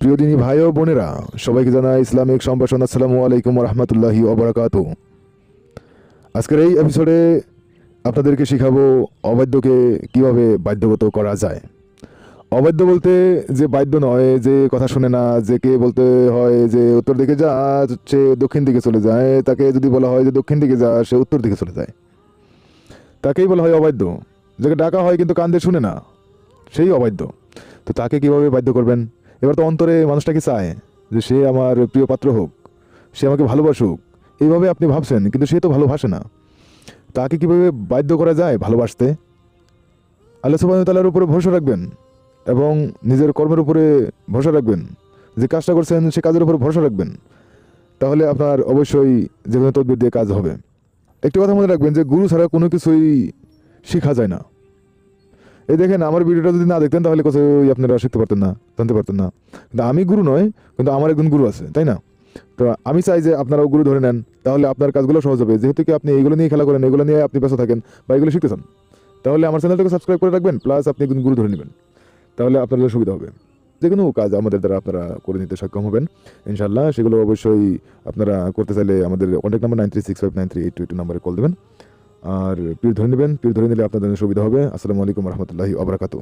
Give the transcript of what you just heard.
প্রিয় দিনী ভাই ও বোনেরা, সবাইকে জানাই ইসলামিক সম্ভাষণ। আসসালামু আলাইকুম রহমতুল্লাহি অবরাকাত আজকের এই এপিসোডে আপনাদেরকে শিখাবো অবাধ্যকে কীভাবে বাধ্যগত করা যায়। অবাধ্য বলতে যে বাধ্য নয়, যে কথা শুনে না, যে কে বলতে হয় যে উত্তর দিকে যা, সে দক্ষিণ দিকে চলে যায়। তাকে যদি বলা হয় যে দক্ষিণ দিকে যা, সে উত্তর দিকে চলে যায়। তাকেই বলা হয় অবাধ্য যাকে ডাকা হয় কিন্তু কান দিয়ে শুনে না, সেই অবাধ্য তো তাকে কীভাবে বাধ্য করবেন? এবার তো অন্তরে মানুষটাকে চায় যে সে আমার প্রিয় পাত্র হোক, সে আমাকে ভালোবাসুক। এইভাবে আপনি ভাবছেন, কিন্তু সে তো ভালোবাসে না। তাকে কীভাবে বাধ্য করা যায় ভালোবাসতে? আল্লাহ সুবাহ তালার উপরে ভরসা রাখবেন এবং নিজের কর্মের উপরে ভরসা রাখবেন। যে কাজটা করছেন, সে কাজের উপর ভরসা রাখবেন। তাহলে আপনার অবশ্যই যে কোনো তদবির দিয়ে কাজ হবে। একটি কথা মনে রাখবেন যে, গুরু ছাড়া কোনো কিছুই শেখা যায় না। এই দেখেন, আমার ভিডিওটা যদি না দেখতেন, তাহলে কোথায় আপনারা শিখতে পারতেন না, জানতে পারতেন না। কিন্তু আমি গুরু নয়, কিন্তু আমার একজন গুরু আছে, তাই না? তো আমি চাই যে আপনারাও গুরু ধরে নেন, তাহলে আপনার কাজগুলো সহজ হবে। যেহেতু কি আপনি এগুলো নিয়ে খেলা করেন এগুলো নিয়ে আপনি ব্যস্ত থাকেন বা এগুলো শিখতে চান, তাহলে আমার চ্যানেলটাকে সাবস্ক্রাইব করে রাখবেন, প্লাস আপনি একজন গুরু ধরে নেবেন। তাহলে জন্য সুবিধা হবে। যে কোনো কাজ আমাদের দ্বারা আপনারা করে নিতে সক্ষম হবেন। ইনশাল্লাহ সেগুলো অবশ্যই আপনারা করতে চাইলে আমাদের contact number nine three six five nine three eight two eight নাম্বারে কল দেবেন। আর পীর ধরে নেবেন। পীর ধরে নিলে আপনাদের জন্য সুবিধা হবে। আসসালামু আলাইকুম রহমতুল্লাহি আবরাকাতু